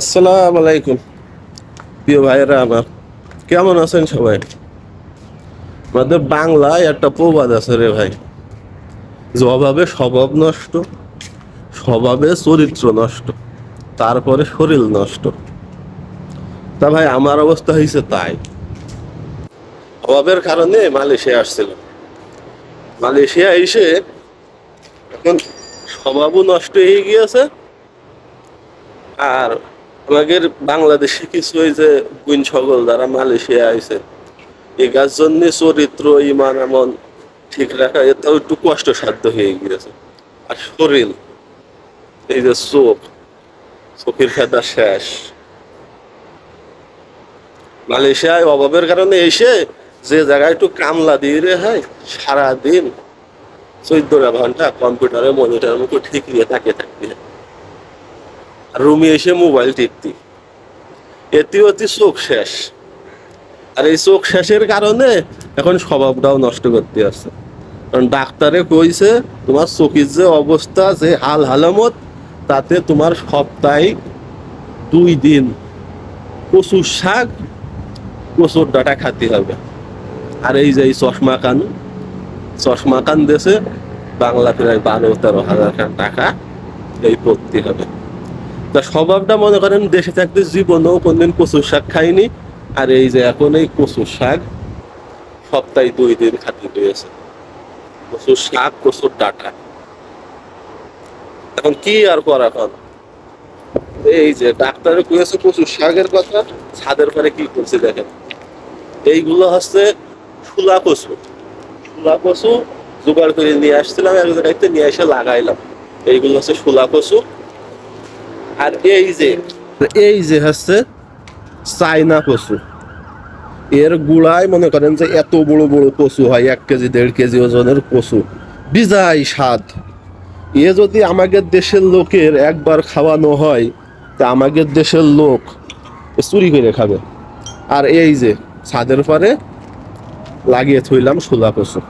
আসসালামু আলাইকুম। প্রিয় ভাইয়েরা আমার, কেমন আছেন সবাই? আমাদের বাংলায় একটা প্রবাদ আছে রে ভাই। যে অভাবে স্বভাব নষ্ট, স্বভাবে চরিত্র নষ্ট, তারপরে শরীর নষ্ট। তা ভাই, আমার অবস্থা হয়েছে তাই। অভাবের কারণে মালয়েশিয়া আসছিল। মালয়েশিয়া এসে এখন স্বভাবও নষ্ট হয়ে গিয়েছে, আর আমাদের বাংলাদেশে কিছু ওই যে গুইন ছগল যারা মালয়েশিয়া আইছে এগার জন্য চরিত্র, ইমান এমন ঠিক রাখা এটাও একটু কষ্টসাধ্য হয়ে গিয়েছে। আর শরীর, এই যে চোখ, চোখের খেতা শেষ। মালয়েশিয়ায় অভাবের কারণে এসে যে জায়গায় একটু কামলা দিয়ে রে হয় সারাদিন চোদ্দটা ঘণ্টা কম্পিউটারে, মনিটরের মতো ঠিক নিয়ে তাকিয়ে থাকতে হয়। রুমে এসে মোবাইল টিপতি। এতে অতি চোখ শেষ। আর এই চোখ শেষের কারণে এখন স্বভাবটাও নষ্ট করতে আসছে কারণ ডাক্তারে কইছে, তোমার চোখের যে অবস্থা, যে হাল হালামত, তাতে তোমার সপ্তাহে দুই দিন কচুর শাক, কচুর ডাটা খাতে হবে। আর এই যে এই চশমা কান চশমা কান দেশে বাংলা প্রায় বারো তেরো হাজার টাকা এই পড়তে হবে। তা স্বভাবটা মনে করেন দেশে থাকতে জীবনেও কোনদিন কচুর শাক খাইনি। আর এই যে এখন এই কচুর শাক সপ্তাহে দুই দিন খাতে পেয়েছে কচুর শাক, কচুর ডাটা। এখন কি আর করা এখন এই যে ডাক্তারে কয়েছে কচুর শাকের কথা, ছাদের পরে কি করছে দেখেন? এইগুলো হচ্ছে শুলা কচু। শুলা কচু জোগাড় করে নিয়ে আসছিলাম এক জায়গায় নিয়ে এসে লাগাইলাম। এইগুলো হচ্ছে শুলা কচু। আর এই যে এই যে হচ্ছে চাইনা কচু। এর গুড়ায় মনে করেন যে এত বড় বড় কচু হয়, এক কেজি, দেড় কেজি ওজনের কচু। বিজাই স্বাদ। এ যদি আমাদের দেশের লোকের একবার খাওয়ানো হয়, তা আমাদের দেশের লোক চুরি করে খাবে। আর এই যে, ছাদের পরে লাগিয়ে থইলাম সোলা কচু।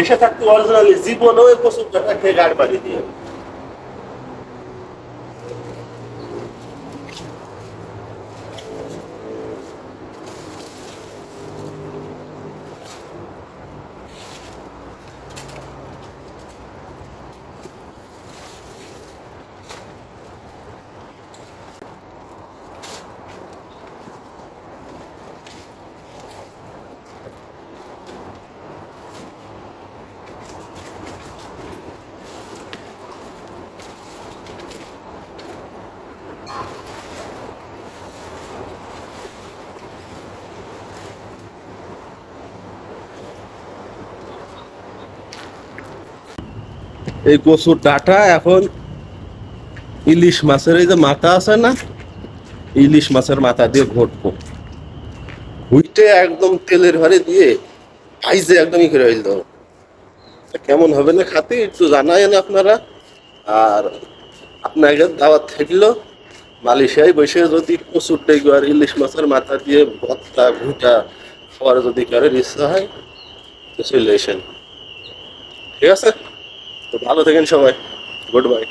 দেশে থাকতে অরিজিনালি জীবনেও কচুর ডাটা খেয়ে গাড় বাড়ি দিয়ে এই কচুর ডাটা এখন ইলিশ মাছের, এই যে মাথা আছে না, ইলিশ মাছের মাথা দিয়ে ঘটবো। ঘুইটে একদম তেলের ঘরে দিয়ে ভাইজে একদমই করে হইল কেমন হবে না খাতে একটু জানায়েন আপনারা। আর আপনাকে দাওয়াত থাকল, মালয়েশিয়ায় বসে যদি কচুর ডেগু আর ইলিশ মাছের মাথা দিয়ে ভত্তা ঘুটা খাওয়ার যদি কারোর ইচ্ছা হয়, তো চলে এসেন ঠিক আছে? তো ভালো থাকেন সবাই গুড বাই।